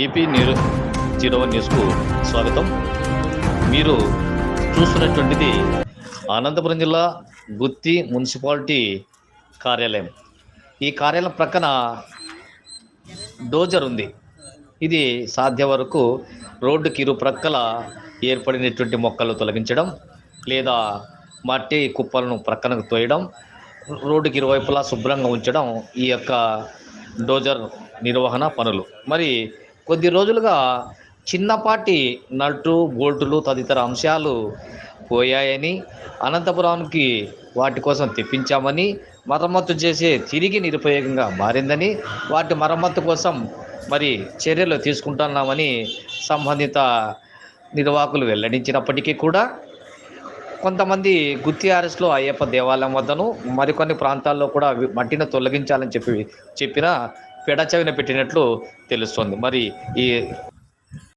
AP news zero న్యూస్కు స్వాగతం. మీరు చూస్తున్నటువంటిది అనంతపురం జిల్లా గుత్తి మున్సిపాలిటీ కార్యాలయం. ఈ కార్యాలయం ప్రక్కన డోజర్ ఉంది. ఇది సాధ్య వరకు రోడ్డుకి ఇరు ప్రక్కల ఏర్పడినటువంటి మొక్కలు తొలగించడం లేదా మట్టి కుప్పలను ప్రక్కనకు తోయడం రోడ్డుకి ఇరువైపులా శుభ్రంగా ఉంచడం ఈ యొక్క డోజర్ నిర్వహణ పనులు. మరి కొద్ది రోజులుగా చిన్నపాటి నట్టు బోల్టులు తదితర అంశాలు పోయాయని అనంతపురానికి వాటి కోసం తెప్పించామని మరమ్మత్తు చేసే తిరిగి నిరుపయోగంగా మారిందని వాటి మరమ్మత్తు కోసం మరి చర్యలు తీసుకుంటున్నామని సంబంధిత నిర్వాహకులు వెల్లడించినప్పటికీ కూడా కొంతమంది గుత్తి ఆర్ఎస్లో అయ్యప్ప దేవాలయం వద్దను మరికొన్ని ప్రాంతాల్లో కూడా మట్టిని తొలగించాలని చెప్పి చెప్పిన పెడచవిన పెట్టినట్లు తెలుస్తుంది. మరి ఈ